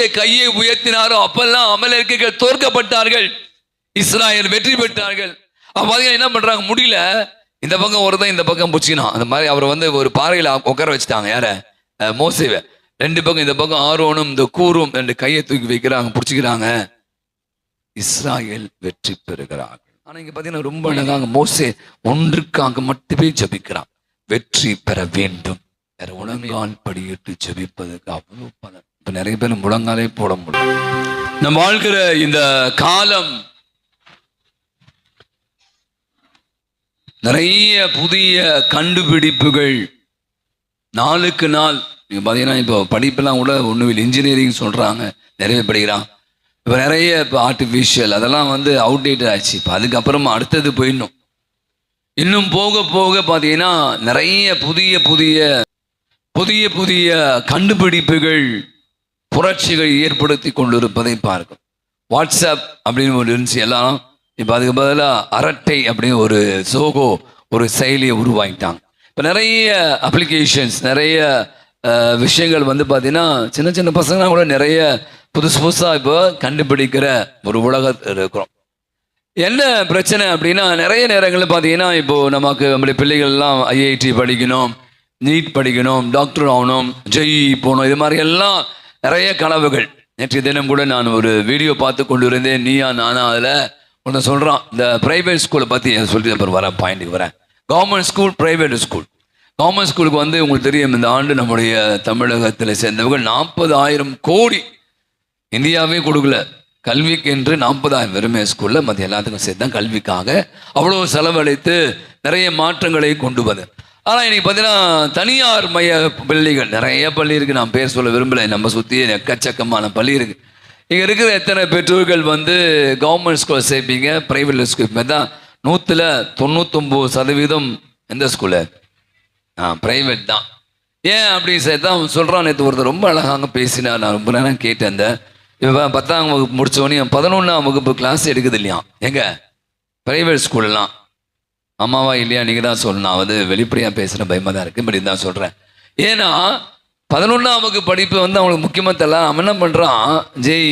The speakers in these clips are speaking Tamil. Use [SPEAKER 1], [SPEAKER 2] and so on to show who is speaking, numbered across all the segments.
[SPEAKER 1] மோசே கையை உயர்த்தினாரோ அப்பெல்லாம் அமலர்கள் தோற்கப்பட்டார்கள். இஸ்ராயல் வெற்றி பெற்றார்கள். அப்ப பாத்தீங்கன்னா என்ன பண்றாங்க? முடியல. இந்த பக்கம் ஒருத்தன் இந்த பக்கம் புடிச்சினான் அந்த மாதிரி அவரை வந்து ஒரு பாறையில் உட்கார வச்சுட்டாங்க. யார? அஹ் மோசேவை. ரெண்டு பக்கம் இந்த பக்கம் ஆரோனும் இந்த கூறும் ரெண்டு கையை தூக்கி வைக்கிறாங்க பிடிச்சிக்கிறாங்க. இஸ்ராயல் வெற்றி பெறுகிறார்கள். ஆனா இங்க பாத்தீங்கன்னா ரொம்ப அழகாக மோசே ஒன்றுக்காக மட்டுமே ஜபிக்கிறான். வெற்றி பெற வேண்டும். வேற முழங்கால் படியிட்டு ஜபிப்பதற்கு அவ்வளவு பலன். இப்ப நிறைய பேர் முழங்காலே போட முடியும் நம்ம வாழ்கிற இந்த காலம் நிறைய புதிய கண்டுபிடிப்புகள் நாளுக்கு நாள். நீங்க பார்த்தீங்கன்னா இப்போ படிப்பெல்லாம் கூட ஒன்றும் இன்ஜினியரிங் சொல்கிறாங்க நிறைய படிக்கிறான். இப்போ நிறைய இப்போ ஆர்டிஃபிஷியல் அதெல்லாம் வந்து அவுடேட்டட் ஆச்சு இப்போ அதுக்கப்புறமா அடுத்தது போயிடணும். இன்னும் போக போக பார்த்தீங்கன்னா நிறைய புதிய புதிய புதிய புதிய கண்டுபிடிப்புகள் புரட்சிகள் ஏற்படுத்தி கொண்டிருப்பதை பார்க்கும். வாட்ஸ்அப் அப்படின்னு ஒரு இருந்துச்சு எல்லாம் இப்போ அதுக்கு பதிலாக அரட்டை அப்படின்னு ஒரு சோகோ ஒரு செயலியை உருவாக்கிட்டாங்க. இப்போ நிறைய அப்ளிகேஷன்ஸ் நிறைய விஷயங்கள் வந்து பார்த்தீங்கன்னா சின்ன சின்ன பசங்க கூட நிறைய புதுசு புதுசாக இப்போ கண்டுபிடிக்கிற ஒரு உலகத்தில் இருக்கிறோம். என்ன பிரச்சனை அப்படின்னா நிறைய நேரங்களில் பார்த்தீங்கன்னா இப்போது நமக்கு நம்முடைய பிள்ளைகள்லாம் ஐஐடி படிக்கணும் நீட் படிக்கணும் டாக்டர் ஆகணும் ஜெய் போகணும் இது மாதிரி எல்லாம் நிறைய கனவுகள். நேற்று தினம் கூட நான் ஒரு வீடியோ பார்த்து கொண்டு இருந்தேன் நீயா நானா அதில் ஒன்று சொல்கிறான் இந்த ப்ரைவேட் ஸ்கூலை பற்றி சொல்லிட்டு அப்புறம் வரேன் பாயிண்ட்டுக்கு வரேன். Government school private school government ஸ்கூலுக்கு வந்து உங்களுக்கு தெரியும் இந்த ஆண்டு நம்முடைய தமிழகத்தில் சேர்ந்தவங்க நாற்பதாயிரம் கோடி இந்தியாவே கொடுக்கல. கல்விக்கு என்று நாற்பதாயிரம் வெறுமைய ஸ்கூலில் மற்ற எல்லாத்துக்கும் சேர்த்து தான் கல்விக்காக அவ்வளோ செலவழித்து நிறைய மாற்றங்களை கொண்டு வந்தேன். ஆனால் இன்னைக்கு பார்த்தீங்கன்னா தனியார் மைய பள்ளிகள் நிறைய பள்ளி இருக்குது நான் பேர் சொல்ல விரும்பலை. நம்ம சுற்றி எக்கச்சக்கமான பள்ளி இருக்குது இங்கே இருக்கிற எத்தனை பெற்றோர்கள் வந்து கவர்மெண்ட் ஸ்கூலில் சேர்ப்பீங்க? ப்ரைவேட் ஸ்கூல் தான். நூற்றில் தொண்ணூத்தொம்பது சதவீதம் எந்த ஸ்கூலு ஆ ப்ரைவேட் தான். ஏன் அப்படி சார் தான் சொல்கிறான் நேற்று ஒருத்தர் ரொம்ப அழகாக பேசினா நான் ரொம்ப நேரம் கேட்டேன். அந்த இப்போ பத்தாம் வகுப்பு முடிச்சவொடனே பதினொன்றாம் வகுப்பு கிளாஸ் எடுக்குது இல்லையா எங்கே? ப்ரைவேட் ஸ்கூல்லாம் அம்மாவா இல்லையா நீங்கள் தான் சொல்லணும். நான் வந்து வெளிப்படையாக பேசுகிற பயமாக தான் இருக்குது இப்படி தான் சொல்கிறேன் ஏன்னா பதினொன்றாம் வகுப்பு படிப்பு வந்து அவனுக்கு முக்கியமாக தெரியல. அவன் என்ன பண்ணுறான் ஜெய்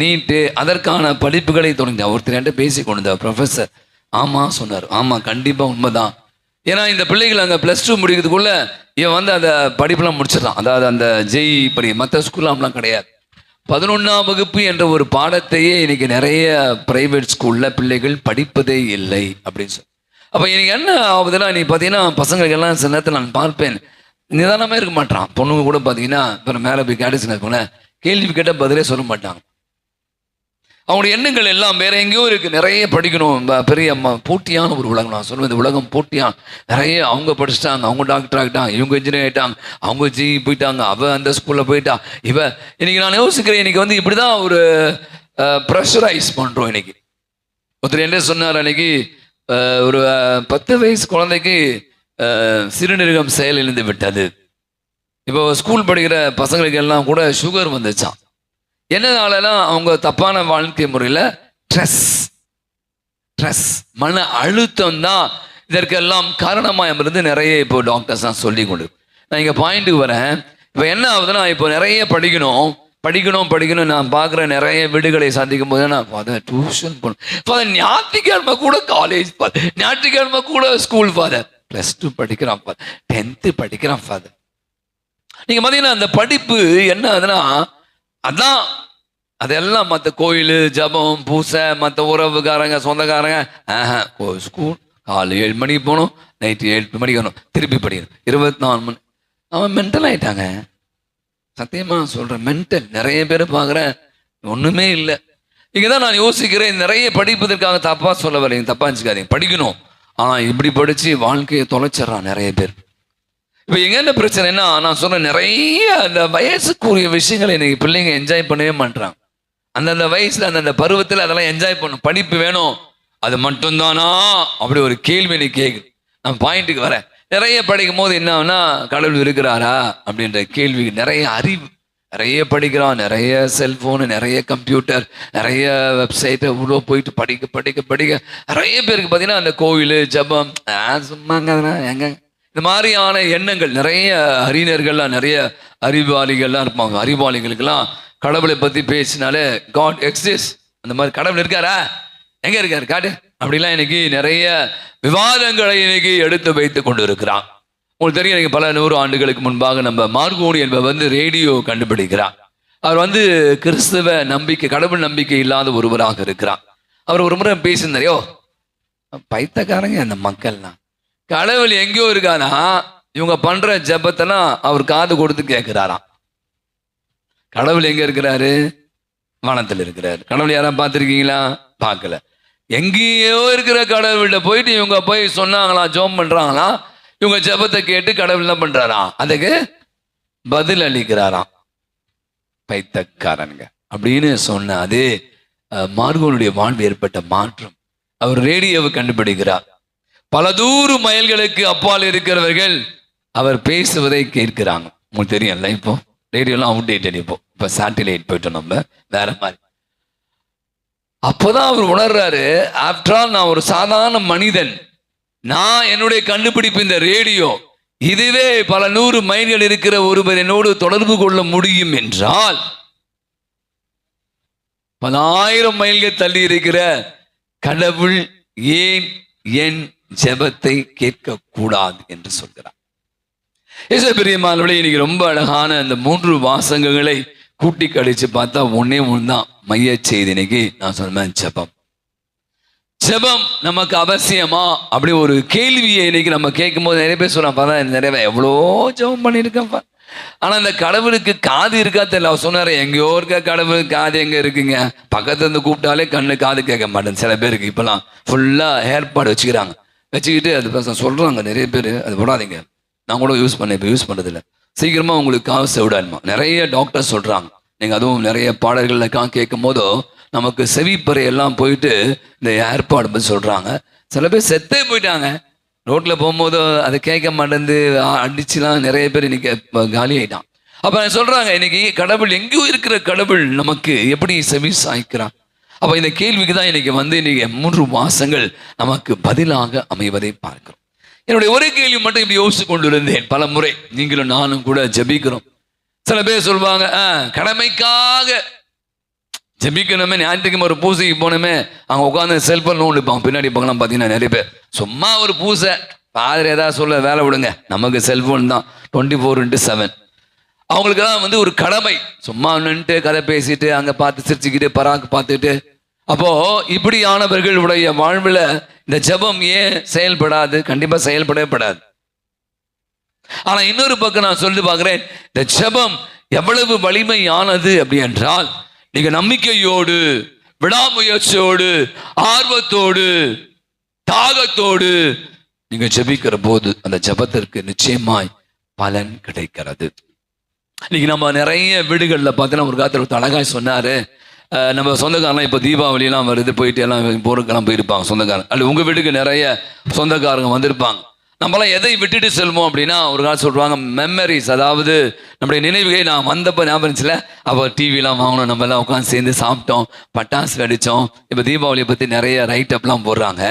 [SPEAKER 1] நீட்டு அதற்கான படிப்புகளை தொடங்கி ஒருத்தர் என்கிட்ட பேசி கொண்டு ப்ரொஃபஸர் ஆமாம் சொன்னார். ஆமாம் கண்டிப்பாக உண்மைதான். ஏன்னா இந்த பிள்ளைகள் அங்கே ப்ளஸ் டூ முடிக்கிறதுக்குள்ள இவன் வந்து அந்த படிப்பெல்லாம் முடிச்சிடலாம். அதாவது அந்த ஜெய் படி மற்ற ஸ்கூல்லாம் கிடையாது. பதினொன்றாம் வகுப்பு என்ற ஒரு பாடத்தையே இன்னைக்கு நிறைய பிரைவேட் ஸ்கூலில் பிள்ளைகள் படிப்பதே இல்லை அப்படின்னு சொல்லி அப்போ எனக்கு என்ன ஆகுதுன்னா நீ பார்த்தீங்கன்னா பசங்களுக்கெல்லாம் சில நேரத்தில் நான் பார்ப்பேன். நிதானமே இருக்க மாட்டான். பொண்ணுங்க கூட பார்த்தீங்கன்னா இப்போ மேலே போய் கேட்டுச்சுன்னு இருக்கோங்களேன் கேள்வி கேட்டால் பதிலே சொல்ல மாட்டாங்க. அவங்களுடைய எண்ணங்கள் எல்லாம் வேற எங்கேயோ இருக்குது நிறைய படிக்கணும். பெரிய அம்மா போட்டியான ஒரு உலகம். நான் சொல்லுவேன் இந்த உலகம் போட்டியாக நிறைய அவங்க படிச்சிட்டாங்க. அவங்க டாக்டர் ஆகிட்டாங்க. இவங்க இன்ஜினியர் ஆகிட்டாங்க. அவங்க ஜி போயிட்டாங்க. அவ அந்த ஸ்கூலில் போயிட்டா. இவ இன்னைக்கு நான் யோசிக்கிறேன். இன்னைக்கு வந்து இப்படி தான் ஒரு ப்ரெஷரைஸ் பண்ணுறோம் இன்னைக்கு. ஒருத்தர் என்ன சொன்னார் அன்னைக்கு ஒரு பத்து வயசு குழந்தைக்கு சிறுநீரகம் செயலிழந்து விட்டது. இப்போ ஸ்கூல் படிக்கிற பசங்களுக்கு எல்லாம் கூட சுகர் வந்துச்சான் என்னதாலலாம் அவங்க தப்பான வாழ்க்கை முறையில் ஸ்ட்ரெஸ் ஸ்ட்ரெஸ் மன அழுத்தம் தான் இதற்கெல்லாம் காரணமாக இருந்து நிறைய இப்போ டாக்டர்ஸ் தான் சொல்லி கொண்டு. நான் இங்கே பாயிண்ட்டுக்கு வரேன். இப்போ என்ன ஆகுதுன்னா இப்போ நிறைய படிக்கணும். படிக்கணும் படிக்கணும் நான் பார்க்குற நிறைய வீடுகளை சந்திக்கும் போது நான் ஃபாதர் டியூஷன் போகணும். ஃபாதர் ஞாயிற்றுக்கிழமை கூட காலேஜ் ஃபாதர் ஞாயிற்றுக்கிழமை கூட ஸ்கூல் ஃபாதர். ப்ளஸ் டூ படிக்கிறான் ஃபாதர். டென்த்து படிக்கிறான் ஃபாதர். நீங்கள் பார்த்தீங்கன்னா அந்த படிப்பு என்ன ஆகுதுன்னா அதான் அதெல்லாம் மற்ற கோயில் ஜபம் பூசை மற்ற உறவுக்காரங்க சொந்தக்காரங்க ஆஹா ஸ்கூல் காலை ஏழு மணிக்கு போகணும் நைட்டு ஏழு மணிக்கு வரணும் திருப்பி படிக்கணும். இருபத்தி நாலு மணி அவன் மென்டல் ஆகிட்டாங்க சத்தியமா சொல்றேன் மென்டல் நிறைய பேர் பார்க்குறேன். ஒன்றுமே இல்லை. இங்கே தான் நான் யோசிக்கிறேன் நிறைய படிப்பதற்காக தப்பாக சொல்ல வரீங்க தப்பாக வச்சுக்காதீங்க படிக்கணும். ஆனால் இப்படி படிச்சு வாழ்க்கையை தொலைச்சிட்றான் நிறைய பேர். இப்போ எங்க என்ன பிரச்சனைனா நான் சொன்ன நிறைய அந்த வயசுக்குரிய விஷயங்களை இன்னைக்கு பிள்ளைங்க என்ஜாய் பண்ணவே மாட்டேறான் அந்தந்த வயசில் அந்தந்த பருவத்தில் அதெல்லாம் என்ஜாய் பண்ணும் படிப்பு வேணும். அது மட்டும்தானா? அப்படி ஒரு கேள்வி நீ கேட்குது நான் பாயிண்ட்டுக்கு வரேன். நிறைய படிக்கும் போது என்ன கடவுள் இருக்கிறாரா அப்படின்ற கேள்வி நிறைய அறிவு. நிறைய படிக்கிறான் நிறைய செல்போனு நிறைய கம்ப்யூட்டர் நிறைய வெப்சைட்டை உள்ள போயிட்டு படிக்க படிக்க படிக்க. நிறைய பேருக்கு பார்த்தீங்கன்னா அந்த கோவில் ஜபம் ஆ, சும்மாங்க எங்க இந்த மாதிரியான எண்ணங்கள் நிறைய அறிஞர்கள்லாம் நிறைய அறிவாளிகள்லாம் இருப்பாங்க. அறிவாளிகளுக்கெல்லாம் கடவுளை பற்றி பேசினாலே காட் எக்ஸிஸ் அந்த மாதிரி கடவுள் இருக்காரா? எங்க இருக்காரு? காட்டு. அப்படிலாம் இன்னைக்கு நிறைய விவாதங்களை இன்னைக்கு எடுத்து வைத்து கொண்டு இருக்கிறான் உங்களுக்கு தெரியும் எனக்கு பல நூறு ஆண்டுகளுக்கு முன்பாக நம்ம மார்கோனி என்பவர் வந்து ரேடியோ கண்டுபிடிக்கிறார். அவர் வந்து கிறிஸ்தவ நம்பிக்கை கடவுள் நம்பிக்கை இல்லாத ஒருவராக இருக்கிறார். அவர் ஒரு முறை பேசியிருந்தாரையோ பைத்தக்காரங்க அந்த மக்கள்லாம். கடவுள் எங்கேயோ இருக்கானா? இவங்க பண்ற ஜெபத்தெல்லாம் அவர் காது கொடுத்து கேட்கிறாராம் கடவுள் எங்க இருக்கிறாரு? வானத்தில் இருக்கிறார். கடவுள் யாரா பார்த்துருக்கீங்களா? பார்க்கல. எங்கேயோ இருக்கிற கடவுள்கிட்ட போயிட்டு இவங்க போய் சொன்னாங்களா ஜோம் பண்ணுறாங்களா இவங்க ஜெபத்தை கேட்டு கடவுள் என்ன பண்றாராம் அதுக்கு பதில் அளிக்கிறாராம். பைத்தக்காரனுங்க. அப்படின்னு சொன்ன அதே மார்கோனுடைய வாழ்வு ஏற்பட்ட மாற்றம். அவர் ரேடியோவை கண்டுபிடிக்கிறார். பல தூர மைல்களுக்கு அப்பால் இருக்கிறவர்கள் அவர் பேசுவதை கேட்கிறாங்க. உங்களுக்கு தெரியும்ல இப்போ? ரேடியோலாம் அவுடேட்டட் இப்போ. இப்போ சாட்டிலைட் போயிட்டோம் நம்ம. வேற மாதிரி. அப்போதான் அவர் உணர்றாரு ஆஃப்டர் ஆல் நான் ஒரு சாதாரண மனிதன். நான் என்னுடைய கண்டுபிடிப்பு இந்த ரேடியோ. இதுவே பல நூறு மைல்கள் இருக்கிற ஒருவர் என்னோடு தொடர்பு கொள்ள முடியும் என்றால் பல ஆயிரம் மைல்கள் தள்ளி இருக்கிற கடவுள் ஏன் என் ஜெபத்தை கேட்கக்கூடாது என்று சொல்கிறார். இசை பெரியம்மாளோட இன்னைக்கு ரொம்ப அழகான அந்த மூன்று வாசகங்களை கூட்டி கழிச்சு பார்த்தா ஒன்னே ஒன்று தான் மைய செய்தி இன்னைக்கு நான் சொன்னேன் ஜெபம். ஜபம் நமக்கு அவசியமா? அப்படி ஒரு கேள்வியை இன்னைக்கு நம்ம கேட்கும் போது நிறைய பேர் சொல்றான் பார்த்தா நிறைய எவ்வளோ ஜெபம் பண்ணியிருக்கேன்ப்பா ஆனா இந்த கடவுளுக்கு காது இருக்கா தெரியல. அவர் சொன்னாரு எங்கேயோ இருக்க கடவுள் காது எங்க இருக்குங்க? பக்கத்துல இருந்து கூப்பிட்டாலே கண்ணு காது கேட்க மாட்டேன் சில பேருக்கு இப்பெல்லாம் ஃபுல்லா ஏற்பாடு வச்சுக்கிறாங்க. வச்சுக்கிட்டு அது பேச சொல்றாங்க நிறைய பேர் அது போடாதீங்க. நான் கூட யூஸ் பண்ணேன் இப்போ யூஸ் பண்ணுறதில்ல சீக்கிரமாக உங்களுக்கு காசு விடாதுமா நிறைய டாக்டர் சொல்கிறாங்க நீங்கள் அதுவும் நிறைய பாடல்கள்லாம் கேட்கும் போதோ நமக்கு செவிப்பறை எல்லாம் போயிட்டு இந்த ஏற்பாடு பற்றி சொல்கிறாங்க சில பேர் செத்தே போயிட்டாங்க. ரோட்டில் போகும்போது அதை கேட்க மாட்டேந்து அடிச்சுலாம் நிறைய பேர் இன்னைக்கு காலி ஆயிட்டான். அப்போ சொல்கிறாங்க இன்னைக்கு கடவுள் எங்கேயோ இருக்கிற கடவுள் நமக்கு எப்படி செவி சாய்க்கிறான்? அப்போ இந்த கேள்விக்கு தான் இன்னைக்கு வந்து இன்னைக்கு மூன்று மாதங்கள் நமக்கு பதிலாக அமைவதை பார்க்கிறோம். என்னுடைய ஒரே கேள்வி மட்டும் இப்படி யோசித்து கொண்டிருந்தேன் பல முறை. நீங்களும் நானும் கூட ஜெபிக்கிறோம். சில பேர் சொல்லுவாங்க "ஆ, கடமைக்காக ஜபிக்கணுமே ஞாயிற்றுக்கிழமை ஒரு பூசைக்கு போனோமே அங்கே உட்காந்து செல்ஃபோன் நோண்டிப்பாங்க பின்னாடி பார்க்கலாம் பார்த்தீங்கன்னா நிறைய பேர். சும்மா ஒரு பூசை. பாதிரி ஏதாவது சொல்ல வேலை விடுங்க. நமக்கு செல்ஃபோன் தான். டுவெண்ட்டி ஃபோர் இன்ட்டு செவன் அவங்களுக்கெல்லாம் வந்து ஒரு கடமை. சும்மா நின்றுட்டு கதை பேசிட்டு அங்கே பார்த்து சிரிச்சுக்கிட்டு பராக்கு பார்த்துட்டு அப்போ இப்படியானவர்களுடைய வாழ்வில் இந்த ஜெபம் ஏன் செயல்படாது? கண்டிப்பாக செயல்படவே படாது. ஆனா இன்னொரு பக்கம் நான் சொல்லி பார்க்கிறேன் இந்த ஜெபம் எவ்வளவு வலிமையானது அப்படி என்றால் நீங்க நம்பிக்கையோடு விடாமுயற்சியோடு ஆர்வத்தோடு தாகத்தோடு நீங்க ஜெபிக்கிற போது அந்த ஜெபத்திற்கு நிச்சயமாய் பலன் கிடைக்கிறது. இன்னைக்கு நம்ம நிறைய வீடுகளில் பார்த்தீங்கன்னா ஒரு காலத்தில் அழகாய் சொன்னாரு நம்ம சொந்தக்காரெல்லாம் இப்போ தீபாவளியெல்லாம் வருது போயிட்டு எல்லாம் போருக்கெல்லாம் போயிருப்பாங்க சொந்தக்காரங்க அல்ல உங்கள் வீட்டுக்கு நிறைய சொந்தக்காரங்க வந்திருப்பாங்க. நம்மளாம் எதை விட்டுட்டு செல்வோம் அப்படின்னா ஒரு காலம் சொல்லுவாங்க மெமரிஸ் அதாவது நம்முடைய நினைவுகளை நான் வந்தப்போ ஞாபகம் இருந்துச்சுல? அப்போ டிவிலாம் வாங்கணும் நம்ம எல்லாம் உட்காந்து சேர்ந்து சாப்பிட்டோம் பட்டாசு வெடித்தோம் இப்போ தீபாவளியை பற்றி நிறைய ரைட்டப்லாம் போடுறாங்க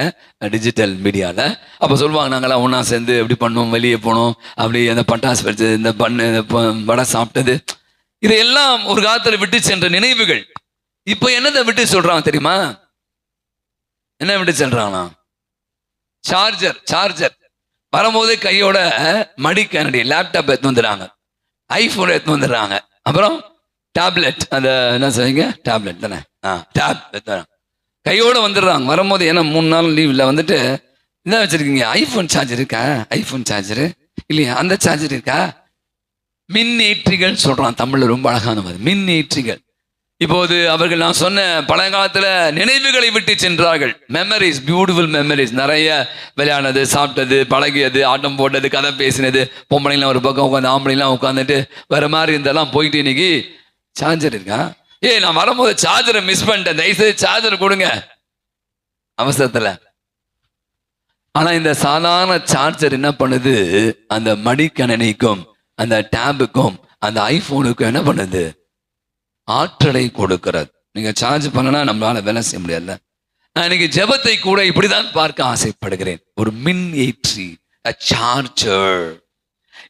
[SPEAKER 1] டிஜிட்டல் மீடியாவில் அப்போ சொல்லுவாங்க நாங்களாம் ஒன்றா சேர்ந்து எப்படி பண்ணோம் வெளியே போனோம் அப்படி அந்த பட்டாசு வெடிச்சது இந்த பண்ணு இந்த வடை சாப்பிட்டது. இதையெல்லாம் ஒரு காலத்தில் விட்டு சென்ற நினைவுகள். இப்போ என்னதை விட்டு சொல்றாங்க தெரியுமா? என்ன விட்டு செல்றாங்களா சார்ஜர் சார்ஜர் வரும்போது கையோட மடிக்கணடி லேப்டாப் எடுத்து வந்துடுறாங்க. ஐஃபோன் எடுத்து வந்துடுறாங்க. அப்புறம் டேப்லெட் அந்த என்ன சொல்லுங்க டேப்லெட் தானே? ஆ டேப் எடுத்து கையோட வந்துடுறாங்க. வரும்போது ஏன்னா மூணு நாள் லீவில் வந்துட்டு என்ன வச்சிருக்கீங்க ஐஃபோன் சார்ஜர் இருக்கா? ஐஃபோன் சார்ஜரு இல்லையா? அந்த சார்ஜர் இருக்கா? மின்னேற்றிகள் சொல்றான் தமிழ்ல ரொம்ப அழகான மின் ஏற்றிகள் இப்போது அவர்கள் நான் சொன்ன பழங்காலத்தில் நினைவுகளை விட்டு சென்றார்கள். மெமரிஸ் பியூட்டிஃபுல் மெமரிஸ் நிறைய விளையாடினது சாப்பிட்டது பழகியது ஆட்டம் போட்டது கதை பேசினது பொம்பளைங்களாம் ஒரு பக்கம் உட்காந்து ஆம்பளைலாம் உட்காந்துட்டு வர மாதிரி இருந்தெல்லாம் போயிட்டு இன்னைக்கு சார்ஜர் இருக்கா? ஏய் நான் வரும்போது சார்ஜரை மிஸ் பண்ணிட்டேன். தயவுசெய்து சார்ஜர் கொடுங்க. அவசரத்தில். ஆனால் இந்த சாதாரண சார்ஜர் என்ன பண்ணுது? அந்த மடிக்கணினிக்கும் அந்த டேபுக்கும் அந்த ஐஃபோனுக்கும் என்ன பண்ணுது? ஆற்றலை கொடுக்கிறது. நீங்க சார்ஜ் பண்ணனா நம்மளால வேலை செய்ய முடியல நான் இன்னைக்கு ஜெபத்தை கூட இப்படிதான் பார்க்க ஆசைப்படுகிறேன். ஒரு மின் ஏற்றி சார்ஜர்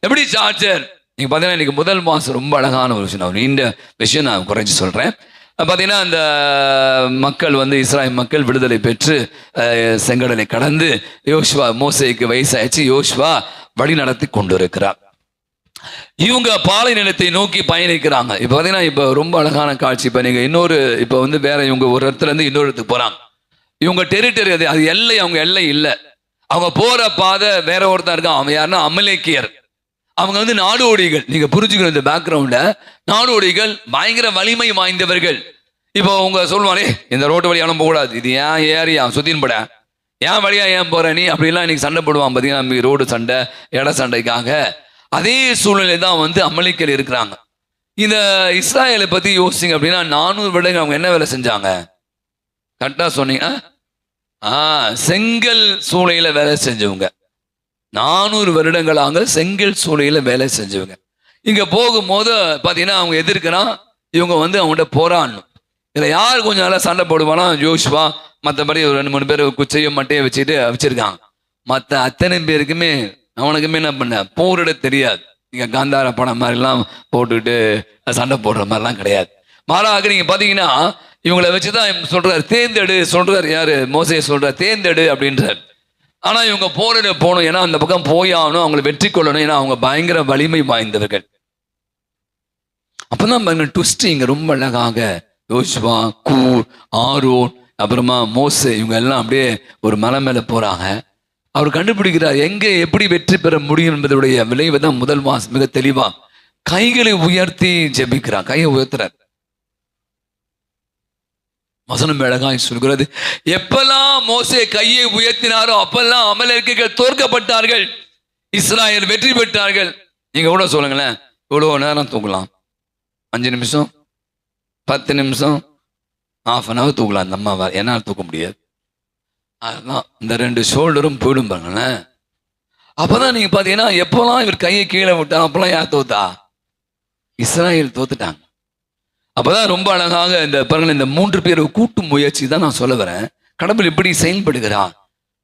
[SPEAKER 1] எப்படி சார்ஜர் நீங்கள் பார்த்தீங்கன்னா இன்னைக்கு முதல் மாதம் ரொம்ப அழகான ஒரு விஷயம். நான் நீண்ட விஷயம் நான் குறைஞ்சு சொல்கிறேன் பார்த்தீங்கன்னா அந்த மக்கள் வந்து இஸ்ராயல் மக்கள் விடுதலை பெற்று செங்கடலை கடந்து யோஷ்வா மோசைக்கு வயசாயிடுச்சு. யோஷ்வா வழி நடத்தி கொண்டு இருக்கிறார் இவங்க பாலை நிலத்தை நோக்கி பயணிக்கிறாங்க. இப்போ பார்த்தீங்கன்னா இப்போ ரொம்ப அழகான காட்சி. இப்போ நீங்கள் இன்னொரு இப்போ வந்து வேற இவங்க ஒரு இடத்துல இருந்து இன்னொரு இடத்துக்கு போகிறாங்க இவங்க டெரிட்டரி அது அது எல்லை அவங்க எல்லை இல்லை. அவங்க போகிற பாதை வேற ஒருத்தன் இருக்கான். அவன் யாருன்னா அமலேக்கியர். அவங்க வந்து நாடோடிகள். நீங்கள் புரிஞ்சுக்கணும் இந்த பேக்ரவுண்ட நாடோடிகள் பயங்கர வலிமை வாய்ந்தவர்கள். இப்போ அவங்க சொல்லுவாரே இந்த ரோட்டு வழியான போகக்கூடாது. இது ஏன் ஏரியா? சுத்தின் பட. ஏன் வழியா ஏன் போகிற நீ? அப்படிலாம் இன்னைக்கு சண்டை போடுவான் பார்த்தீங்கன்னா ரோடு சண்டை இட சண்டைக்காக. அதே சூழ்நிலை தான் வந்து அமளிக்கல் இருக்கிறாங்க. இந்த இஸ்ராயலை பத்தி யோசிங்க அப்படின்னா நானூறு வருடங்கள் அவங்க என்ன வேலை செஞ்சாங்க? கரெக்டா சொன்னீங்க. ஆ? செங்கல் சூளையில வேலை செஞ்சவங்க. நானூறு வருடங்களாக செங்கல் சூளையில வேலை செஞ்சவங்க. இங்க போகும்போது பாத்தீங்கன்னா அவங்க எதிர்க்கிறான் இவங்க வந்து அவங்கள்ட்ட போராடணும். இதுல யார் கொஞ்சம் நல்லா சண்டை போடுவானா? ஜோஷ்வா மற்றபடி ஒரு ரெண்டு மூணு பேர் குச்சையும் மட்டையை வச்சுட்டு வச்சிருக்காங்க. மற்ற அத்தனை பேருக்குமே அவனுக்குமே என்ன பண்ண போரிட தெரியாது. நீங்கள் காந்தார படம் மாதிரிலாம் போட்டுக்கிட்டு சண்டை போடுற மாதிரிலாம் கிடையாது. மாறாக நீங்கள் பார்த்தீங்கன்னா இவங்களை வச்சுதான் சொல்கிறார் தேர்ந்தெடு சொல்கிறார் யார்? மோசையை சொல்கிறார் தேர்ந்தெடு அப்படின்றார். ஆனால் இவங்க போரிட போகணும். ஏன்னா அந்த பக்கம் போய் ஆகணும். அவங்களை வெற்றி கொள்ளணும். ஏன்னா அவங்க பயங்கர வலிமை வாய்ந்தவர்கள். அப்பதான் பாருங்க ட்விஸ்ட் இங்கே ரொம்ப அழகாக யோசுவா கூர் ஆரோன் அப்புறமா மோசு இவங்க எல்லாம் அப்படியே ஒரு மலை மேலே போகிறாங்க அவர் கண்டுபிடிக்கிறார் எங்கே எப்படி வெற்றி பெற முடியும் என்பதுடைய விளைவு தான் முதல் மாசம் மிக தெளிவா. கைகளை உயர்த்தி ஜெபிக்கிறார் கையை உயர்த்துறார். வசனம் அழகாய் சொல்கிறது எப்பெல்லாம் மோசே கையை உயர்த்தினாரோ அப்பெல்லாம் அமலர்கள் தோற்கப்பட்டார்கள் இஸ்ராயல் வெற்றி பெற்றார்கள். நீங்க கூட சொல்லுங்களேன் இவ்வளவு நேரம் தூங்கலாம். அஞ்சு நிமிஷம் பத்து நிமிஷம் ஹாஃப் அன் ஹவர் தூக்கலாம் அந்த அம்மாவை என்னால் தூக்க முடியாது. அதுதான். இந்த ரெண்டு ஷோல்டரும் போயிடும் பாருங்களேன். அப்போதான் நீங்கள் பார்த்தீங்கன்னா எப்போல்லாம் இவர் கையை கீழே விட்டா அப்போல்லாம் யார் தோத்தா? இஸ்ராயல் தோத்துட்டாங்க. அப்போதான் ரொம்ப அழகாக இந்த பாருங்கள் இந்த மூன்று பேர் கூட்டு முயற்சி தான் நான் சொல்ல வரேன். கடவுள் எப்படி செயல்படுகிறார்?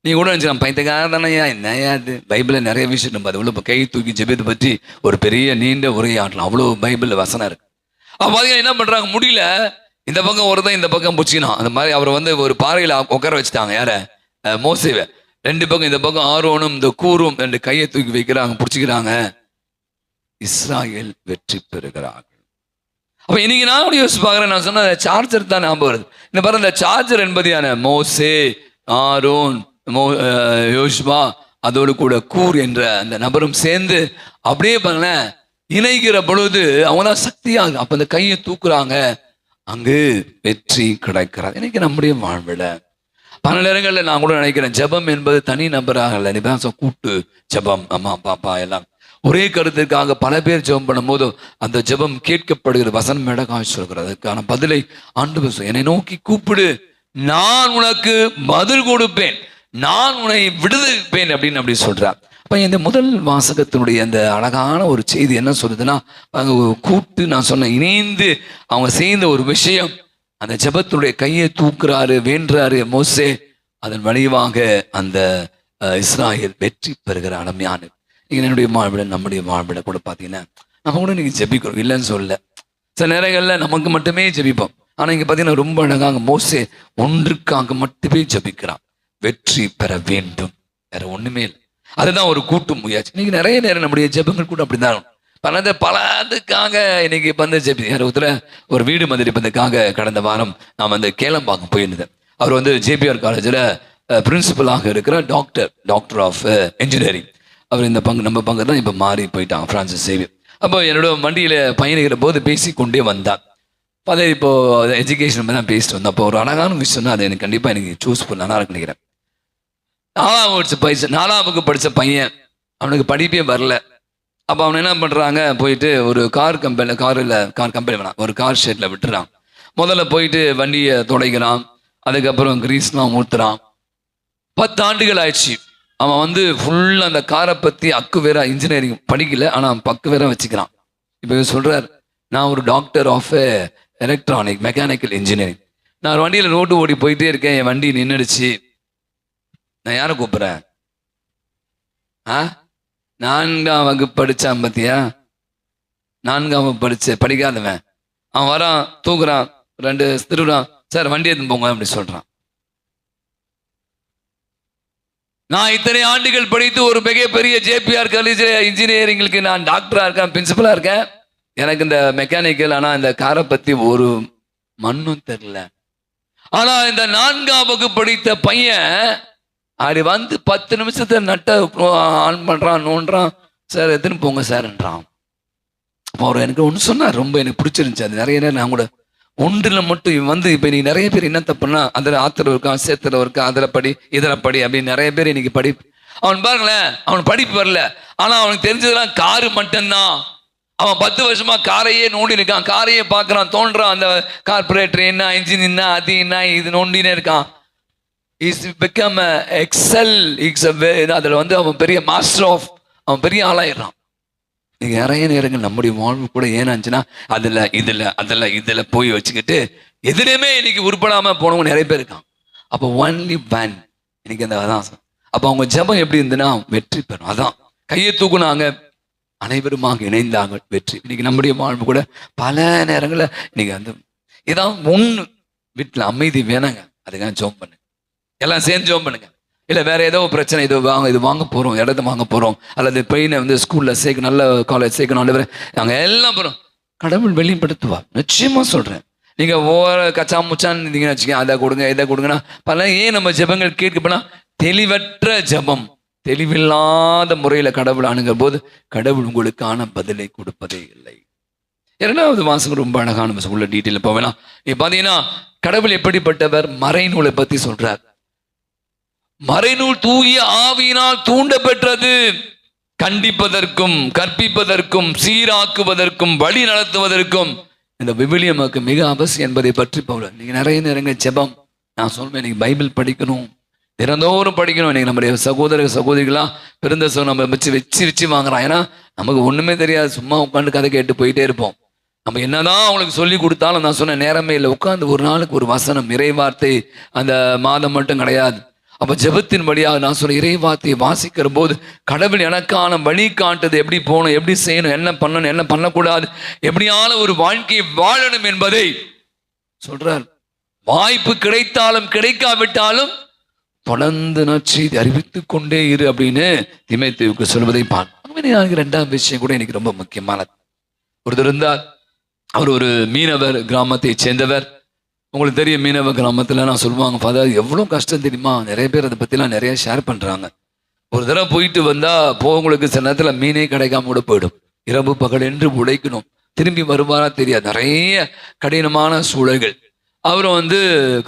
[SPEAKER 1] நீ கூட நினைச்சலாம் பைத்தியக்காரன் தானேயா என்னையா இது பைபிளில் நிறைய விஷயம் நம்ம அது உள்ள கை தூக்கி ஜெபித்து பற்றி ஒரு பெரிய நீண்ட உரையாடலாம் அவ்வளோ பைபிளில் வசனம் இருக்கு. அப்போ பார்த்தீங்கன்னா என்ன பண்ணுறாங்க முடியல. இந்த பக்கம் ஒருத்தன் இந்த பக்கம் பிடிச்சினான் அந்த மாதிரி அவரை வந்து ஒரு பாறையில் உட்கார வச்சுட்டாங்க. யார? மோசேவை. ரெண்டு பக்கம் இந்த பக்கம் ஆரோனும் இந்த கூரும் ரெண்டு கையை தூக்கி வைக்கிறாங்க பிடிச்சிக்கிறாங்க. இஸ்ராயல் வெற்றி பெறுகிறார்கள். அப்ப இன்னைக்கு நான் கூட யோசிச்சு பார்க்குறேன். நான் சொன்ன சார்ஜர் தான் ஞாபகம் வருது. இந்த பாருங்க இந்த சார்ஜர் என்பதையான மோசே ஆரோன் மோ அஹ் அதோடு கூட கூர் என்ற அந்த நபரும் சேர்ந்து அப்படியே பாருங்களேன் இணைகிற பொழுது அவங்க தான் சக்தியாகும் அப்ப அந்த கையை தூக்குறாங்க. அங்கு வெற்றி கிடைக்கிறது. இன்னைக்கு நம்முடைய வாழ்வில் பல நேரங்களில் நான் கூட நினைக்கிறேன் ஜெபம் என்பது தனி நபராக இல்லை நிபாசம் கூட்டு ஜெபம் அம்மா பாப்பா எல்லாம். ஒரே கருத்துக்காக பல பேர் ஜெபம் பண்ணும்போது அந்த ஜெபம் கேட்கப்படுகிறது. வசனம் மேடகாய் சொல்கிறது. அதுக்கான பதிலை ஆண்டு என்னை நோக்கி கூப்பிடு. நான் உனக்கு பதில் கொடுப்பேன். நான் உன்னை விடுதலிப்பேன் அப்படின்னு அப்படி சொல்றார். இப்போ இந்த முதல் வாசகத்தினுடைய அந்த அழகான ஒரு செய்தி என்ன சொல்லுதுன்னா அவங்க கூட்டு நான் சொன்ன இணைந்து அவங்க செய்த ஒரு விஷயம். அந்த ஜபத்தினுடைய கையை தூக்குறாரு வேண்டுறாரு மோசே. அதன் வழிவாக அந்த இஸ்ராயல் வெற்றி பெறுகிற அடமையான நீங்கள் என்னுடைய வாழ்விட நம்முடைய வாழ்விட கூட பார்த்தீங்கன்னா நம்ம கூட நீங்கள் ஜெபிக்கிறோம். இல்லைன்னு சொல்ல. சில நேரங்களில் நமக்கு மட்டுமே ஜெபிப்போம். ஆனால் இங்கே பார்த்தீங்கன்னா ரொம்ப அழகாக மோசே ஒன்றுக்காக மட்டுமே ஜெபிக்கிறான். வெற்றி பெற வேண்டும். வேற ஒன்றுமே இல்லை. அதுதான் ஒரு கூட்டு முயற்சி. இன்னைக்கு நிறைய நேரம் நம்முடைய ஜெபங்கள் கூட அப்படிதான் இருக்கும். பலதுக்காக இன்னைக்கு பந்த ஜெபி ஒருத்தர ஒரு வீடு மதிப்பதற்காக கடந்த வாரம் நான் வந்து கேளம்பாக்கம் போயிருந்தேன். அவர் வந்து ஜேபிஆர் காலேஜில் பிரின்சிபலாக இருக்கிற டாக்டர் டாக்டர் ஆஃப் இன்ஜினியரிங் அவர் இந்த பங்கு நம்ம பங்கு தான் இப்போ மாறி போயிட்டான் பிரான்சிஸ் சேவியர் அப்போ என்னோட வண்டியில் பயணிக்கிற போது பேசி கொண்டே வந்தான். அதே இப்போ எஜுகேஷன் தான் பேசிட்டு வந்தோம். அப்போ ஒரு அழகான விஷயம்னா அது எனக்கு கண்டிப்பாக எனக்கு சூஸ் பண்ண நல்லா இருக்கு நினைக்கிறேன். நாலாம் படிச்ச நாலாம் வகுப்பு படித்த பையன் அவனுக்கு படிப்பே வரல. அப்போ அவன் என்ன பண்ணுறாங்க போயிட்டு ஒரு கார் கம்பெனியில் காரில் கார் கம்பெனி வேணாம். ஒரு கார் ஷெட்டில் விட்டுறான். முதல்ல போயிட்டு வண்டியை துடைக்கிறான். அதுக்கப்புறம் கிரீஸ்லாம் ஊற்றுறான் பத்து ஆண்டுகள் ஆயிடுச்சு. அவன் வந்து ஃபுல்லாக அந்த காரை பற்றி அக்கு வேற இன்ஜினியரிங் படிக்கல. ஆனால் பக்கு வேற வச்சுக்கிறான். இப்போ இவர் சொல்கிறார் நான் ஒரு doctor of electronic mechanical engineering நான் ஒரு வண்டியில் ரோட்டு ஓடி போயிட்டே இருக்கேன். என் வண்டி நின்றுடுச்சு நான் யாரை கூப்பிட்றேன்? ஆ? நான்காம் வகுப்பு படித்தான் பார்த்தியா நான்காம் வகுப்பு படிச்ச படிக்காதவன். அவன் வரான் தூக்குறான் ரெண்டு திருடுறான் சார் வண்டி எடுத்து போங்க அப்படி சொல்றான். நான் இத்தனை ஆண்டுகள் படித்து ஒரு மிகப்பெரிய ஜேபிஆர் காலேஜில் இன்ஜினியரிங்களுக்கு நான் டாக்டராக இருக்கேன் பிரின்சிபலாக இருக்கேன். எனக்கு இந்த மெக்கானிக்கல் ஆனால் இந்த காரை பற்றி ஒரு மண்ணும் தெரில. ஆனால் இந்த நான்காம் வகுப்பு படித்த பையன் அப்படி வந்து பத்து நிமிஷத்தை நட்ட ஆன் பண்றான் நோண்டுறான். சார் எத்தனை போங்க சார்ன்றான். அப்போ அவர் எனக்கு ஒன்று சொன்னார் ரொம்ப எனக்கு பிடிச்சிருந்துச்சு. அது நிறைய நேரம் நான் கூட ஒன்றில் மட்டும் இவன் வந்து இப்போ நீ நிறைய பேர் என்ன தப்புனா அதில் ஆத்திரம் இருக்கான் சேத்திரம் இருக்கா அதில் படி இதில் படி அப்படின்னு நிறைய பேர் இன்னைக்கு படி அவன் பாருங்களேன் அவன் படிப்பு வரல. ஆனால் அவனுக்கு தெரிஞ்சதெல்லாம் காரு மட்டும்தான். அவன் பத்து வருஷமா காரையே நோண்டி இருக்கான். காரையே பார்க்குறான் தோன்றான். அந்த கார்பரேட்டர் என்ன இன்ஜின் என்ன அது என்ன இது நோண்டினே இருக்கான். இஸ் பிகம் எக்ஸல் இக்ஸ் அதில் வந்து அவன் பெரிய மாஸ்டர் ஆஃப் அவன் பெரிய ஆளாயிடுறான். நீங்கள் நிறைய நேரங்கள் நம்முடைய வாழ்வு கூட ஏனாச்சுன்னா அதில் இதில் அதில் இதில் போய் வச்சுக்கிட்டு எதுலையுமே இன்னைக்கு உருப்படாமல் போனவங்க நிறைய பேர் இருக்கான் அப்போ ஒன்லி வேன் இன்னைக்கு அந்த அதான் அப்போ அவங்க ஜெபம் எப்படி இருந்துன்னா வெற்றி பெறும். அதான். கையை தூக்குனாங்க. அனைவருமாக இணைந்தாங்க வெற்றி. இன்னைக்கு நம்முடைய வாழ்வு கூட பல நேரங்களில் இன்னைக்கு வந்து இதான் ஒன்று வீட்டில் அமைதி வேணாங்க. அதுக்காக ஜோம் பண்ணு. எல்லாம் சேர்ந்து ஜோம் பண்ணுங்க. இல்லை வேற ஏதோ பிரச்சனை இது வாங்க இது வாங்க போகிறோம் இடத்த வாங்க போகிறோம் அல்லது பையனை வந்து ஸ்கூலில் சேர்க்க நல்ல காலேஜ் சேர்க்கணும் அல்லது நாங்கள் எல்லாம் போகிறோம் கடவுள் வெளிப்படுத்துவா நிச்சயமாக சொல்கிறேன் நீங்கள் ஓர கச்சா முச்சான்னு இருந்தீங்கன்னு வச்சுக்கோங்க அதை கொடுங்க இதை கொடுங்கன்னா பல ஏன் நம்ம ஜெபங்கள் போனால் தெளிவற்ற ஜெபம். தெளிவில்லாத முறையில் கடவுள் அணுகிற போது கடவுள் உங்களுக்கான பதிலை கொடுப்பதே இல்லை. இரண்டாவது வாசகம் ரொம்ப அழகான உள்ள டீட்டெயில் போவேனா இப்போ பார்த்தீங்கன்னா கடவுள் எப்படிப்பட்டவர்? மறைநூலை பற்றி சொல்கிறார் மறைநூல் தூய ஆவியினால் தூண்டப்பெற்றது. கண்டிப்பதற்கும் கற்பிப்பதற்கும் சீராக்குவதற்கும் வழி நடத்துவதற்கும். இந்த விவிலியமாக்கு மிக அவசியம் என்பதை பற்றி போல நீங்க நிறைய நேரங்கள் ஜெபம். நான் சொல்வேன் இன்னைக்கு பைபிள் படிக்கணும். தினந்தோறும் படிக்கணும். இன்னைக்கு நம்முடைய சகோதர சகோதரிகளா பிறந்த சோ நம்ம வச்சு வச்சு வச்சு வாங்குறான். ஏன்னா நமக்கு ஒண்ணுமே தெரியாது. சும்மா உட்காந்து கதை கேட்டு போயிட்டே இருப்போம். நம்ம என்னதான் அவங்களுக்கு சொல்லி கொடுத்தாலும் நான் சொன்ன நேரமே இல்லை. உட்காந்து ஒரு நாளுக்கு ஒரு வசனம் இறைவார்த்தை அந்த மாதம் மட்டும் கிடையாது. அப்போ ஜெபத்தின் வழியாக நான் சொல்ல இறைவார்த்தையை வாசிக்கிற போது கடவுள் எனக்கான வழி காட்டுது. எப்படி போகணும் எப்படி செய்யணும் என்ன பண்ணணும் என்ன பண்ணக்கூடாது எப்படியான ஒரு வாழ்க்கையை வாழணும் என்பதை சொல்றார். வாய்ப்பு கிடைத்தாலும் கிடைக்காவிட்டாலும் தொடர்ந்து நற்செய்தி அறிவித்துக் கொண்டே இரு அப்படின்னு திமைத்துவுக்கு சொல்வதை பார்க்க ரெண்டாம் விஷயம் கூட எனக்கு ரொம்ப முக்கியமானது. ஒருத்தர் இருந்தார். அவர் ஒரு மீனவர் கிராமத்தை சேர்ந்தவர். உங்களுக்கு தெரியும் மீனவ கிராமத்தில் நான் சொல்லுவாங்க ஃபாதர் எவ்வளோ கஷ்டம் தெரியுமா? நிறைய பேர் அதை பற்றிலாம் நிறைய ஷேர் பண்ணுறாங்க ஒரு தடவை போயிட்டு வந்தால் போவங்களுக்கு சில நேரத்தில் மீனே கிடைக்காம கூட போயிடும். இரவு பகல் என்று உழைக்கணும். திரும்பி வருவாரா தெரியாது. நிறைய கடினமான சூழல்கள். அவரும் வந்து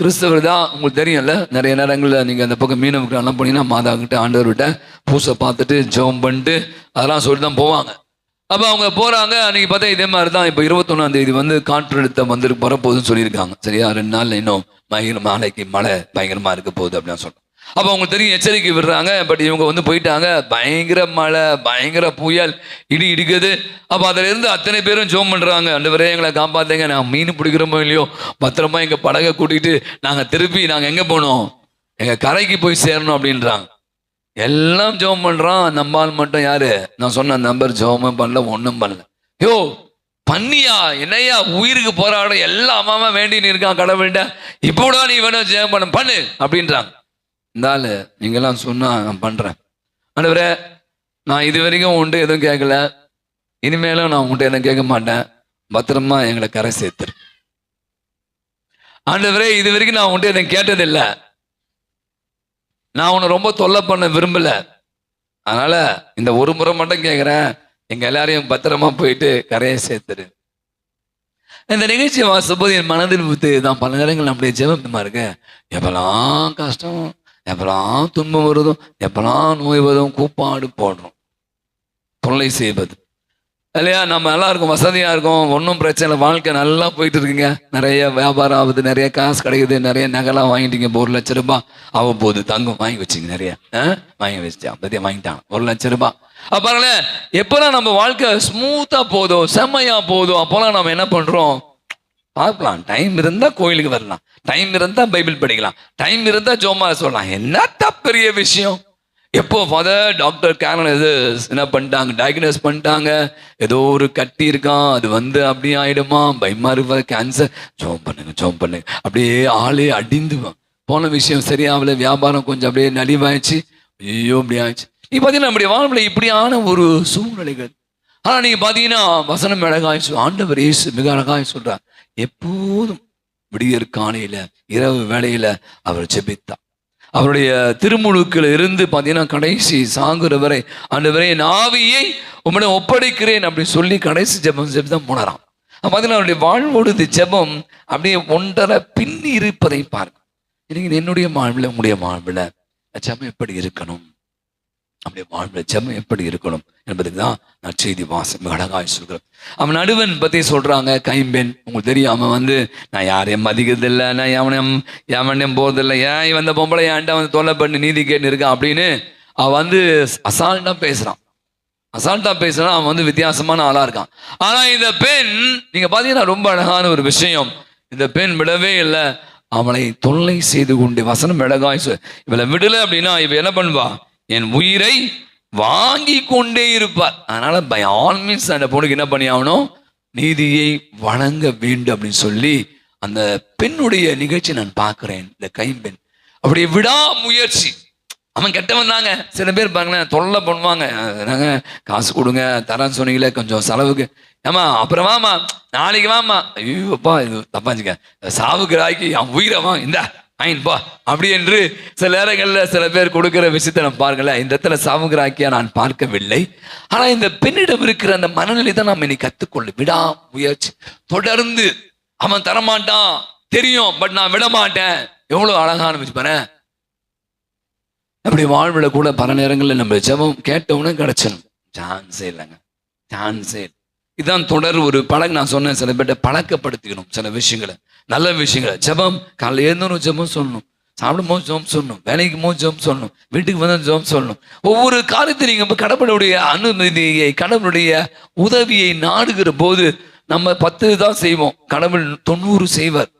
[SPEAKER 1] கிறிஸ்தவர் தான் உங்களுக்கு தெரியும்ல நிறைய நேரங்களில் நீங்கள் அந்த பக்கம் மீனவ எல்லாம் போனீங்கன்னா மாதா கிட்ட ஆண்டவர்கிட்ட பூசை பார்த்துட்டு ஜெபம் பண்ணிட்டு அதெல்லாம் சொல்லி தான் போவாங்க. அப்போ அவங்க போகிறாங்க அன்றைக்கி பார்த்தா இதே மாதிரி தான் இப்போ இருபத்தொன்னாம் தேதி வந்து காற்றழுத்தம் வந்து வரப்போகுதுன்னு சொல்லியிருக்காங்க. சரியா? ரெண்டு நாள் இன்னும் பயங்கர நாளைக்கு மழை பயங்கரமாக இருக்க போகுது அப்படின்னு சொல்கிறோம் அப்போ அவங்க தெரியும் எச்சரிக்கை விடுறாங்க பட் இவங்க வந்து போயிட்டாங்க. பயங்கர மழை பயங்கர புயல் இடி இடிக்குது. அப்போ அதுல இருந்து அத்தனை பேரும் ஜோம் பண்ணுறாங்க அந்த வரையும் எங்களை காப்பாத்துங்க. நான் மீன் பிடிக்கிறோமோ இல்லையோ பத்திரமா எங்கள் படகை கூட்டிகிட்டு நாங்கள் திருப்பி நாங்கள் எங்கே போகணும்? எங்கள் கரைக்கு போய் சேரணும் அப்படின்றாங்க. எல்லாம் ஜெபம் பண்றான். நம்மால் மட்டும் யாரு? நான் சொன்ன நம்பர் ஜெபமும் பண்ணல ஒன்றும் பண்ணல. யோ பண்ணியா? என்னையா? உயிருக்கு போராடும் எல்லாம் அம்மா வேண்டி இருக்கான் கடவுள்கிட்ட. இப்போ கூட நீ வேணும் ஜெபம் பண்ண பண்ணு அப்படின்றாங்க. இருந்தாலு நீங்கெல்லாம் சொன்னா நான் பண்றேன். ஆண்டவரே நான் இது வரைக்கும் உன்ட்டு எதுவும் கேட்கல. இனிமேலும் நான் உங்கள்கிட்ட எதுவும் கேட்க மாட்டேன். பத்திரமா எங்களை கரை சேர்த்துரு. ஆண்டவரே இது வரைக்கும் நான் உங்கள்கிட்ட எதுவும் கேட்டதில்லை. நான் உன்னை ரொம்ப தொல்லை பண்ண விரும்பல. அதனால இந்த ஒரு முறை மட்டும் கேட்குறேன் எங்க எல்லாரையும் பத்திரமா போயிட்டு கரையை சேர்த்துரு. இந்த நிகழ்ச்சி வாசும்போது என் மனதில் ஊத்து தான் பல நேரங்கள் நம்முடைய ஜெபமா இருக்க? எப்பெல்லாம் கஷ்டம் எப்பெல்லாம் துன்பம் வருதும் எப்பெல்லாம் நோய் வரும் கூப்பாடு போடுறோம் தொல்லை செய்வது. இல்லையா நம்ம நல்லா இருக்கும் வசதியா இருக்கும். ஒன்றும் பிரச்சனை இல்லை. வாழ்க்கை நல்லா போயிட்டு இருக்குங்க நிறைய வியாபாரம் ஆகுது நிறைய காசு கிடைக்குது நிறைய நகைலாம் வாங்கிட்டீங்க. இப்போ ஒரு லட்ச ரூபாய் ஆக போகுது தங்கம் வாங்கி வச்சிங்க நிறைய. ஆ? வாங்கி வச்சுட்டான். பத்தியா வாங்கிட்டான். ஒரு லட்ச ரூபாய் அப்ப பாருங்களேன் எப்பெல்லாம் நம்ம வாழ்க்கை ஸ்மூத்தா போதும் செம்மையா போதும் அப்போல்லாம் நம்ம என்ன பண்றோம்? பார்க்கலாம். டைம் இருந்தா கோயிலுக்கு வரலாம். டைம் இருந்தா பைபிள் படிக்கலாம். டைம் இருந்தா ஜோமா சொல்லலாம். என்னத்த பெரிய விஷயம்? எப்போ ஃபாதர் டாக்டர் கேரன் இது என்ன பண்ணிட்டாங்க? டயக்னோஸ் பண்ணிட்டாங்க. ஏதோ ஒரு கட்டி இருக்கான். அது வந்து அப்படியே ஆயிடுமா? பயமா இருப்பா கேன்சர் ஜோம் பண்ணுங்க ஜோம் பண்ணுங்க. அப்படியே ஆளே அடிந்துவான் போன விஷயம் சரியாகல. வியாபாரம் கொஞ்சம் அப்படியே நலிவாயிடுச்சு. ஐயோ இப்படி ஆயிடுச்சு. நீ பார்த்தீங்கன்னா நம்முடைய வாழ்வில் இப்படியான ஒரு சூழ்நிலைகள். ஆனால் நீங்கள் பார்த்தீங்கன்னா வசனம் அழகாய் ஆண்டவர் இயேசு மிக அழகாய் சொல்கிறார் எப்போதும் விடியற் காலையில் இரவு வேலையில் அவர் ஜெபித்தார் அவருடைய திருமுழுக்கில் இருந்து பார்த்தீங்கன்னா கடைசி சாங்குற வரை ஆண்டவரே என் ஆவியை உம்மிடம் ஒப்படைக்கிறேன் அப்படி சொல்லி கடைசி ஜெபம் ஜெபம் தான் போனறான் பார்த்தீங்கன்னா அவருடைய வாழ்வோடு ஜெபம் அப்படியே ஒன்றரை பின்னி இருப்பதை பார்க்க இன்னைக்கு என்னுடைய மாழ்வில் உங்களுடைய மாழ்வில் ஜெபம் எப்படி இருக்கணும்? நம்முடைய வாழ்வில் ஜெபம் எப்படி இருக்கணும் என்பதுக்கு தான் நான் செய்தி வாசம் அழகாய் சொல்கிறேன். அவன் நடுவன் பத்தி சொல்றாங்க கைம்பெண் உங்களுக்கு தெரியும் அவன் வந்து நான் யாரையும் மதிக்கிறதில்லை நான் எவனையும் எவனையும் போறதில்லை ஏன் இவன் இந்த பொம்பளை ஏன்டா வந்து தொல்லை பண்ணி நீதி கேட்டு இருக்கான் அப்படின்னு அவன் வந்து அசால்ட்டா பேசுறான். அசால்ட்டா பேசுறான் அவன் வந்து வித்தியாசமான ஆளா இருக்கான். ஆனா இந்த பெண் நீங்க பாத்தீங்கன்னா ரொம்ப அழகான ஒரு விஷயம். இந்த பெண் விடவே இல்லை. அவளை தொல்லை செய்து கொண்டு வசனம் அழகாய் இவளை விடலை அப்படின்னா இவ என்ன பண்ணுவா? என் உயிரை வாங்கி கொண்டே இருப்பார். அதனால பை ஆல் மீன்ஸ் அந்த பொண்ணுக்கு என்ன பண்ணி ஆகணும்? நீதியை வழங்க வேண்டும் அப்படின்னு சொல்லி அந்த பெண்ணுடைய நிகழ்ச்சி நான் பார்க்குறேன் இந்த கைம்பெண். அப்படி விடா முயற்சி. அவன் கெட்டவன் தாங்க. சில பேர் பாருங்களேன் தொல்லை பண்ணுவாங்க. நாங்க காசு கொடுங்க தரேன்னு சொன்னீங்களே கொஞ்சம் செலவுக்கு. ஏமா அப்புறம் வாமா நாளைக்கு வாமா ஐயோப்பா இது தப்பாச்சுங்க சாவுக்கு ராய்க்கு அவன் உயிரை வா இந்தா. ஐன்பா அப்படி என்று சில நேரங்களில் சில பேர் கொடுக்கிற விஷயத்தை நான் பாருங்களேன். இந்த இடத்துல சாமுகிராக்கியா நான் பார்க்கவில்லை. ஆனால் இந்த பெண்ணிடம் இருக்கிற அந்த மனநிலை தான் நாம் இன்னைக்கு கற்றுக்கொள்ளும் விடா முயற்சி தொடர்ந்து அவன் தரமாட்டான். தெரியும் பட் நான் விட மாட்டேன் எவ்வளவு அழகான விஷயம் அப்படி வாழ்வில் கூட பல நேரங்களில் நம்ம ஜெபம் கேட்டவுடனே கிடச்சிடும் சான்ஸே இல்லைங்க. சான்ஸே இதுதான் தொடர் ஒரு பழக நான் சொன்னேன். சில பேர்ட்ட பழக்கப்படுத்திக்கணும். சில விஷயங்களை. நல்ல விஷயங்கள். ஜெபம் காலைல எழுந்தணும் ஜெபம் சொல்லணும். சாப்பிடும் போது ஜெபம் சொல்லணும். வேலைக்கு போது ஜெபம் சொல்லணும். வீட்டுக்கு வந்தால் ஜெபம் சொல்லணும். ஒவ்வொரு காரியத்தையும் நீங்கள் இப்போ கடவுளுடைய அனுமதியை கடவுளுடைய உதவியை நாடுகிற போது நம்ம பத்து தான் செய்வோம். கடவுள் தொண்ணூறு செய்வார்.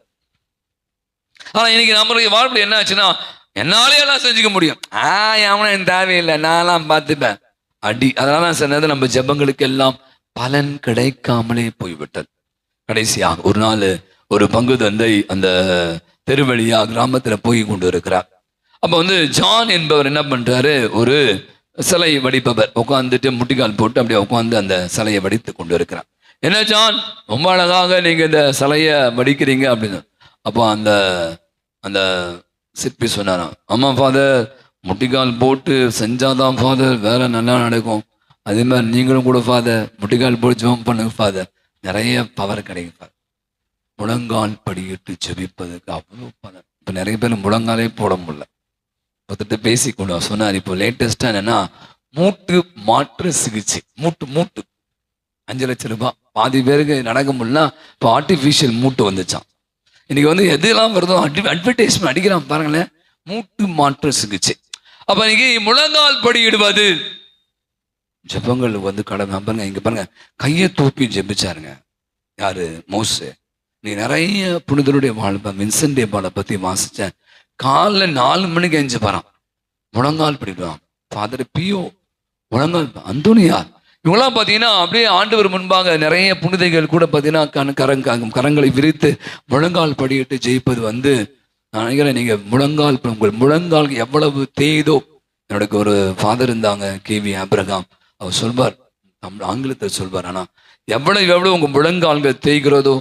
[SPEAKER 1] ஆனா இன்னைக்கு நம்மளுடைய வாழ்வில் என்ன ஆச்சுன்னா என்னாலே எல்லாம் செஞ்சுக்க முடியும். ஆ அவனை எனக்கு தேவையில்லை. நான்லாம் பார்த்துப்பேன். அடி. அதனால தான் சொன்னது நம்ம ஜெபங்களுக்கு எல்லாம் பலன் கிடைக்காமலே போய்விட்டது. கடைசியாக ஒரு நாள் ஒரு பங்கு தந்தை அந்த தெருவழியா கிராமத்துல போய் கொண்டு இருக்கிறார். அப்ப வந்து ஜான் என்பவர் என்ன பண்றாரு? ஒரு சிலை வடிப்பவர். உட்காந்துட்டு முட்டிக்கால் போட்டு அப்படியே உட்காந்து அந்த சிலையை வடித்து கொண்டு இருக்கிறார். என்ன ஜான்? ரொம்ப அழகாக நீங்க இந்த சிலையை வடிக்கிறீங்க அப்படின்னு. அப்போ அந்த அந்த சிற்பி சொன்னாராம் ஆமா ஃபாதர் முட்டிக்கால் போட்டு செஞ்சாதான் ஃபாதர் வேலை நல்லா நடக்கும். அதே மாதிரி நீங்களும் கூட ஃபாதர் முட்டிக்கால் போட்டு ஜோம் பண்ணுங்க ஃபாதர் நிறைய பவர் கிடைக்கும் ஃபாதர் முழங்கால் படியிட்டு ஜெபிப்பதுக்கு அவ்வளோ பலன். இப்போ நிறைய பேர் முழங்காலே போட முடியல. ஒருத்தர் பேசி சொன்னார் இப்போ லேட்டஸ்ட்டாக என்னென்னா மூட்டு மாற்று சிகிச்சை. மூட்டு மூட்டு. அஞ்சு லட்சம் ரூபாய். பாதி பேருக்கு நடக்க முடியல இப்போ ஆர்டிஃபிஷியல் மூட்டு வந்துச்சான் இன்னைக்கு வந்து எதெல்லாம் வருதோ அட்வி அட்வர்டைஸ்மெண்ட் அடிக்கிறான் பாருங்களேன். மூட்டு மாற்று சிகிச்சை. அப்போ இன்னைக்கு முழங்கால் படியிடுவது. ஜபங்கள் வந்து கடமை. பாருங்க இங்கே பாருங்க. கையை தூப்பி ஜெபிச்சாருங்க. யாரு? மோசு. நீ நிறைய புனிதருடைய வாழ்ப்ப வின்சென்ட் பாலை பத்தி வாசிச்சேன். காலைல நாலு மணிக்கு எஞ்சி போறான். முழங்கால் படிடுவான் ஃபாதர் பியோ முழங்கால் அந்தோனியார். இவங்களாம் பார்த்தீங்கன்னா அப்படியே ஆண்டவர் முன்பாக நிறைய புனிதைகள் கூட பார்த்தீங்கன்னா கண் கரங்க கரங்களை விரித்து முழங்கால் படியிட்டு ஜெயிப்பது வந்து நான் நினைக்கிறேன் நீங்க முழங்கால் உங்கள் முழங்கால் எவ்வளவு தேய்தோ என்னோட ஒரு ஃபாதர் இருந்தாங்க கேவி ஆப்ரகாம். அவர் சொல்வார் தமிழ் ஆங்கிலத்தில் சொல்வார் ஆனா எவ்வளவு எவ்வளவு உங்க முழங்கால்கள் தேய்கிறதோ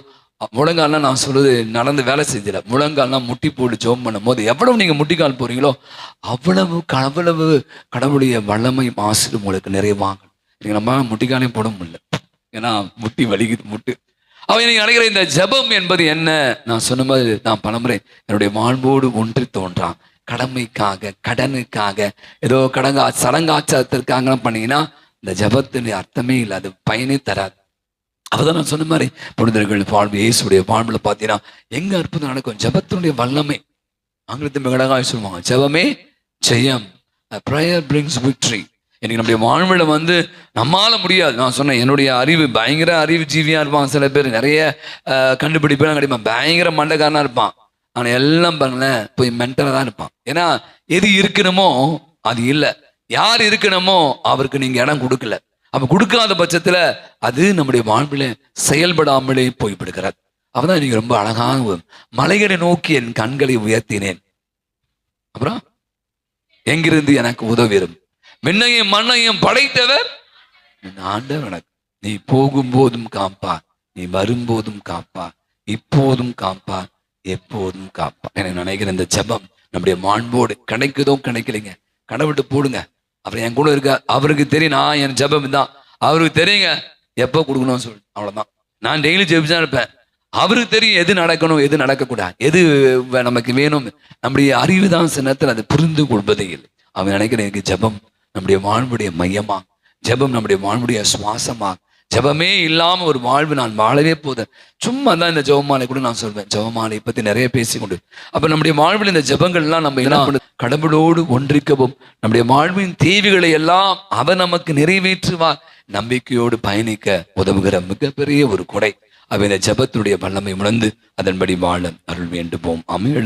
[SPEAKER 1] முழங்கால்லாம் நான் சொல்றது நடந்து வேலை செஞ்சல முழங்கால்னா முட்டி போட்டு ஜோம் பண்ணும் போது எவ்வளவு நீங்க முட்டிக்கால் போறீங்களோ அவ்வளவு அவ்வளவு கடவுளுடைய வல்லமை ஆசிரியர் உங்களுக்கு நிறைவாகும் நீங்கள் நம்ம முட்டிக்காலையும் போட முடியல. ஏன்னா முட்டி வலிக்குது முட்டு. அவன் எனக்கு நினைக்கிற இந்த ஜெபம் என்பது என்ன? நான் சொன்ன மாதிரி நான் பலமுறை என்னுடைய வாழ்வோடு ஒன்றி தோன்றான். கடமைக்காக கடனுக்காக. ஏதோ கடங்கா சடங்காச்சாரத்திற்காக பண்ணீங்கன்னா இந்த ஜெபத்தின் அர்த்தமே இல்லை. அது பயனே தராது. அப்பதான் நான் சொன்ன மாதிரி புனிதர்கள் வாழ்வு இயேசுடைய வாழ்வுல பார்த்தீங்கன்னா எங்க அற்புதம் நடக்கும்? ஜெபத்தினுடைய வல்லமை. ஆங்கிலத்தில் மிக சொல்லுவாங்க ஜெபமே ஜெயம். ப்ரேயர் பிரிங்ஸ் விக்ட்ரி எனக்கு நம்முடைய வாழ்வில் வந்து நம்மால முடியாது. நான் சொன்னேன் என்னுடைய அறிவு பயங்கர அறிவு ஜீவியாக இருப்பான் சில பேர். நிறைய கண்டுபிடிப்பெல்லாம் கிடைப்பான். பயங்கர மண்டக்காரனாக இருப்பான். ஆனால் எல்லாம் பாருங்களேன் போய் மென்டலாக தான் இருப்பான். ஏன்னா எது இருக்கணுமோ அது இல்லை. யார் இருக்கணுமோ அவருக்கு நீங்கள் இடம் கொடுக்கல. அப்ப கொடுக்காத பட்சத்துல அது நம்முடைய வாழ்வில் செயல்படாமலே போய்விடுகிறார் அவதான் நீங்க ரொம்ப அழகாகவும் மலைகளை நோக்கி என் கண்களை உயர்த்தினேன். அப்புறம் எங்கிருந்து எனக்கு உதவிடும் மின்னையும் மண்ணையும் படைத்தவர் ஆண்டவர் எனக்கு. நீ போகும்போதும் காப்பா நீ வரும்போதும் காப்பா இப்போதும் காப்பா எப்போதும் காப்பா. எனக்கு நினைக்கிற இந்த ஜெபம் நம்முடைய மாண்போடு கிடைக்குதோ கிடைக்கலைங்க. கடவுட்டு போடுங்க. அப்புறம் என் கூட இருக்க அவருக்கு தெரியும் நான் என் ஜெபம் தான் அவருக்கு தெரியுங்க எப்போ கொடுக்கணும்னு சொல்லி. அவ்வளோதான் நான் டெய்லி ஜெபிச்சுதான் இருப்பேன். அவருக்கு தெரியும் எது நடக்கணும் எது நடக்கக்கூடாது. எது வே- நமக்கு வேணும் நம்முடைய அறிவு தான் சில நேரத்தில் அதை புரிந்து கொள்வதே இல்லை. அவன் நினைக்கிறேன் எனக்கு ஜெபம் நம்முடைய வாழ்வுடைய மையமா? ஜெபம் நம்முடைய வாழ்வுடைய சுவாசமா? ஜெபமே இல்லாம ஒரு வாழ்வு நான் வாழவே போதேன். சும்மா தான் இந்த ஜெபமாலை கூட நான் சொல்வேன். ஜபமாலை பத்தி நிறைய பேசிக்கொண்டு. அப்ப நம்முடைய வாழ்வில் இந்த ஜபங்கள்லாம் நம்ம என்ன கடவுளோடு ஒன்றிக்கவும். நம்முடைய வாழ்வின் தேவைகளை எல்லாம் அவ நமக்கு நிறைவேற்றுவார். நம்பிக்கையோடு பயணிக்க உதவுகிற மிகப்பெரிய ஒரு கொடை. அவ இந்த ஜெபத்துடைய வல்லமை உணர்ந்து அதன்படி வாழ அருள் வேண்டுவோம். அமிழ்